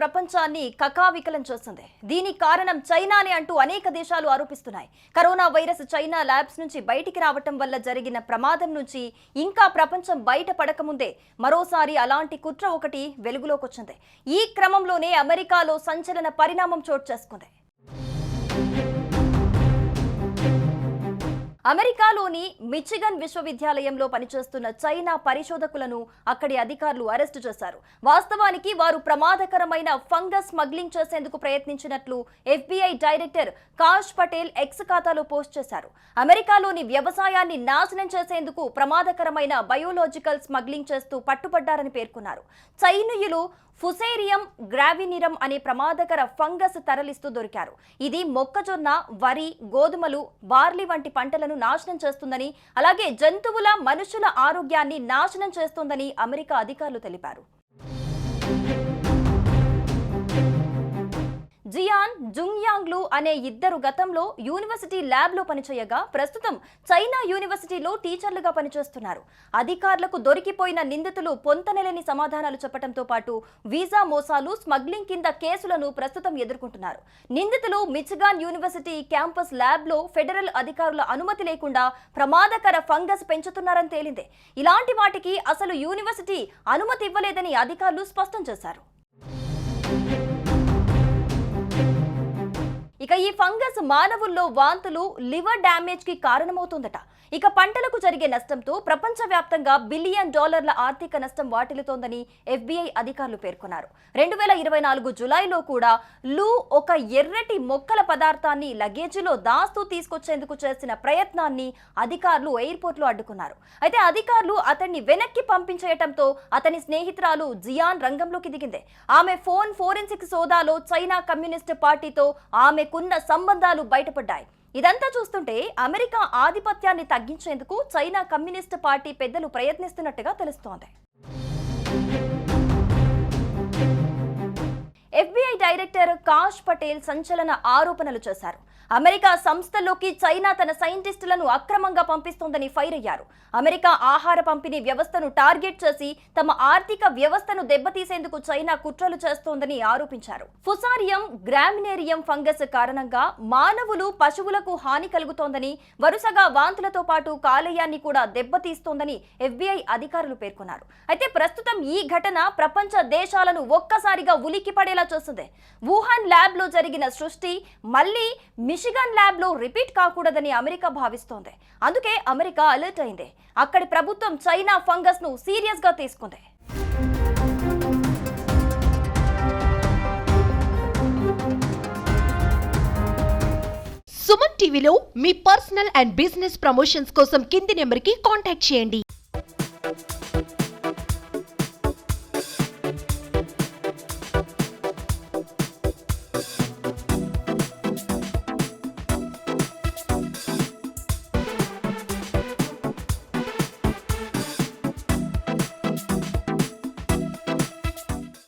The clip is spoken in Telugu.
ప్రపంచాన్ని కకావికలం చేస్తుంది. దీనికి కారణం చైనానే అంటూ అనేక దేశాలు ఆరోపిస్తున్నాయి. కరోనా వైరస్ చైనా ల్యాబ్స్ నుంచి బయటికి రావటం వల్ల జరిగిన ప్రమాదం నుంచి ఇంకా ప్రపంచం బయటపడకముందే మరోసారి అలాంటి కుట్ర ఒకటి వెలుగులోకి వచ్చింది ఈ క్రమంలోనే అమెరికాలో సంచలన పరిణామం చోటు చేసుకుంది. అమెరికాలోని మిచిగన్ విశ్వవిద్యాలయంలో పనిచేస్తున్న చైనా పరిశోధకులను అక్కడి అధికారులు అరెస్టు చేశారు. వాస్తవానికి వారు ప్రమాదకరమైన ఫంగస్ స్మగ్లింగ్ చేసేందుకు ప్రయత్నించినట్లు FBI director Kash Patel X ఖాతాలో పోస్ట్ చేశారు. అమెరికాలోని వ్యవసాయాన్ని నాశనం చేసేందుకు ప్రమాదకరమైన బయోలాజికల్ స్మగ్లింగ్ చేస్తూ పట్టుబడ్డారని పేర్కొన్నారు. చైనీయులు ఫుసేరియం గ్రావినిరం అనే ప్రమాదకర ఫంగస్ తరలిస్తూ దొరికారు. ఇది మొక్కజొన్న వరి గోధుమలు బార్లీ వంటి పంటలను నాశనం చేస్తుందని అలాగే జంతువుల మనుషుల ఆరోగ్యాన్ని నాశనం చేస్తుందని అమెరికా అధికారులు తెలిపారు. జియాన్ జుంగ్యాంగ్లు అనే ఇద్దరు గతంలో యూనివర్సిటీ ల్యాబ్లో పనిచేయగా ప్రస్తుతం చైనా యూనివర్సిటీలో టీచర్లుగా పనిచేస్తున్నారు. అధికారులకు దొరికిపోయిన నిందితులు పొంతనలేని సమాధానాలు చెప్పడంతో పాటు వీసా మోసాలు స్మగ్లింగ్ కింద కేసులను ప్రస్తుతం ఎదుర్కొంటున్నారు. నిందితులు మిచిగాన్ యూనివర్సిటీ క్యాంపస్ ల్యాబ్లో ఫెడరల్ అధికారుల అనుమతి లేకుండా ప్రమాదకర ఫంగస్ పెంచుతున్నారని తేలిందే. ఇలాంటి వాటికి అసలు యూనివర్సిటీ అనుమతి ఇవ్వలేదని అధికారులు స్పష్టం చేశారు. ఇక ఈ ఫంగస్ మానవుల్లో వాంతులు లివర్ డ్యామేజ్కి కారణమవుతుందట. ఇక పంటలకు జరిగే నష్టంతో ప్రపంచవ్యాప్తంగా బిలియన్ డాలర్ల ఆర్థిక నష్టం వాటిల్లుతోందని ఎఫ్బీఐ అధికారులు పేర్కొన్నారు. రెండు వేల ఇరవై నాలుగు జులైలో కూడా లూ ఒక ఎర్రటి మొక్కల పదార్థాన్ని లగేజీలో దాస్తూ తీసుకొచ్చేందుకు చేసిన ప్రయత్నాన్ని అధికారులు ఎయిర్పోర్ట్లో అడ్డుకున్నారు. అయితే అధికారులు అతన్ని వెనక్కి పంపించేయటంతో అతని స్నేహితురాలు జియాన్ రంగంలోకి దిగింది. ఆమె ఫోన్ ఫోరెన్సిక్ సోదాలో చైనా కమ్యూనిస్ట్ పార్టీతో ఆమెకున్న సంబంధాలు బయటపడ్డాయి. ఇదంతా చూస్తుంటే అమెరికా ఆధిపత్యాన్ని తగ్గించేందుకు చైనా కమ్యూనిస్ట్ పార్టీ పెద్దలు ప్రయత్నిస్తున్నట్టుగా తెలుస్తోంది. ఎఫ్బీఐ డైరెక్టర్ కాష్ పటేల్ సంచలన ఆరోపణలు చేశారు. అమెరికా సంస్థల్లోకి చైనా తన సైంటిస్టులను అక్రమంగా పంపిస్తోందని ఫైర్ అయ్యారు. అమెరికా ఆహార పంపిణీ వ్యవస్థను టార్గెట్ చేసి తమ ఆర్థిక వ్యవస్థను దెబ్బతీసేందుకు చైనా కుట్రలు చేస్తోందని ఆరోపించారు. ఫుసారియం గ్రామినేరియం ఫంగస్ కారణంగా మానవులు పశువులకు హాని కలుగుతోందని వరుసగా వాంతులతో పాటు కాలేయాన్ని కూడా దెబ్బతీస్తోందని ఎఫ్బీఐ అధికారులు పేర్కొన్నారు. అయితే ప్రస్తుతం ఈ ఘటన ప్రపంచ దేశాలను ఒక్కసారిగా ఉలిక్కి పడేలా చేస్తుంది. వుహాన్ ల్యాబ్లో జరిగిన సృష్టి మళ్ళీ మిషిగన్ ల్యాబ్లో రిపీట్ కాకూడదని అమెరికా భావిస్తోంది. అందుకే అమెరికా అలర్ట్ అయింది. అక్కడి ప్రభుత్వం చైనా ఫంగస్ను సీరియస్గా తీసుకుంది. సుమన్ టీవీలో మీ పర్సనల్ అండ్ బిజినెస్ ప్రమోషన్స్ కోసం కింది నెంబర్కి కాంటాక్ట్ చేయండి.